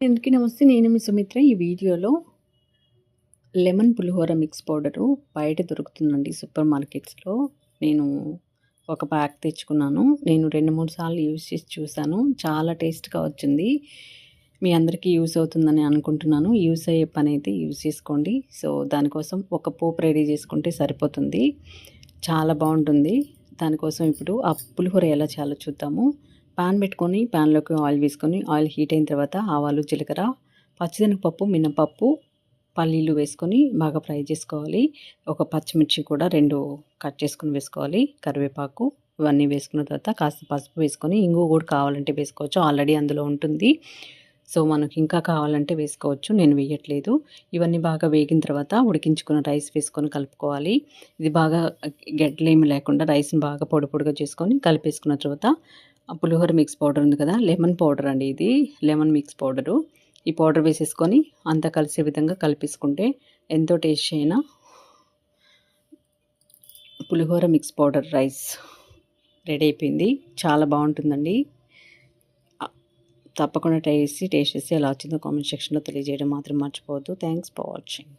అందరికీ నమస్తే. నేను మీ సుమిత్ర. ఈ వీడియోలో లెమన్ పులిహోర మిక్స్ పౌడరు బయట దొరుకుతుందండి సూపర్ మార్కెట్స్లో. నేను ఒక ప్యాక్ తెచ్చుకున్నాను. నేను రెండు మూడు సార్లు యూజ్ చేసి చూశాను. చాలా టేస్ట్గా వచ్చింది. మీ అందరికీ యూస్ అవుతుందని అనుకుంటున్నాను. యూస్ అయ్యే పని అయితే యూజ్ చేసుకోండి. సో దానికోసం ఒక పోపు రెడీ చేసుకుంటే సరిపోతుంది. చాలా బాగుంటుంది. దానికోసం ఇప్పుడు ఆ పులిహోర ఎలా చేయాలో చూద్దాము. పాన్ పెట్టుకొని పాన్లోకి ఆయిల్ వేసుకొని ఆయిల్ హీట్ అయిన తర్వాత ఆవాలు జీలకర్ర పచ్చిశనగపప్పు మినపప్పు పల్లీలు వేసుకొని బాగా ఫ్రై చేసుకోవాలి. ఒక పచ్చిమిర్చి కూడా రెండు కట్ చేసుకుని వేసుకోవాలి. కరివేపాకు ఇవన్నీ వేసుకున్న తర్వాత కాస్త పసుపు వేసుకొని ఇంగు కూడా కావాలంటే వేసుకోవచ్చు. ఆల్రెడీ అందులో ఉంటుంది. సో మనకి ఇంకా కావాలంటే వేసుకోవచ్చు. నేను వేయట్లేదు. ఇవన్నీ బాగా వేగిన తర్వాత ఉడికించుకున్న రైస్ వేసుకొని కలుపుకోవాలి. ఇది బాగా గడ్డలేమి లేకుండా రైస్ని బాగా పొడి పొడిగా చేసుకొని కలిపేసుకున్న తర్వాత పులిహోర మిక్స్ పౌడర్ ఉంది కదా లెమన్ పౌడర్ అండి ఇది. Lemon mix powder. ఈ పౌడర్ వేసేసుకొని అంతా కలిసే విధంగా కలిపేసుకుంటే ఎంతో టేస్ట్ అయినా పులిహోర మిక్స్ పౌడర్ రైస్ రెడీ అయిపోయింది. చాలా బాగుంటుందండి. తప్పకుండా ట్రై చేసి టేస్ట్ చేసి ఎలా వచ్చిందో కామెంట్ సెక్షన్లో తెలియజేయడం మాత్రం మర్చిపోవద్దు. Thanks for watching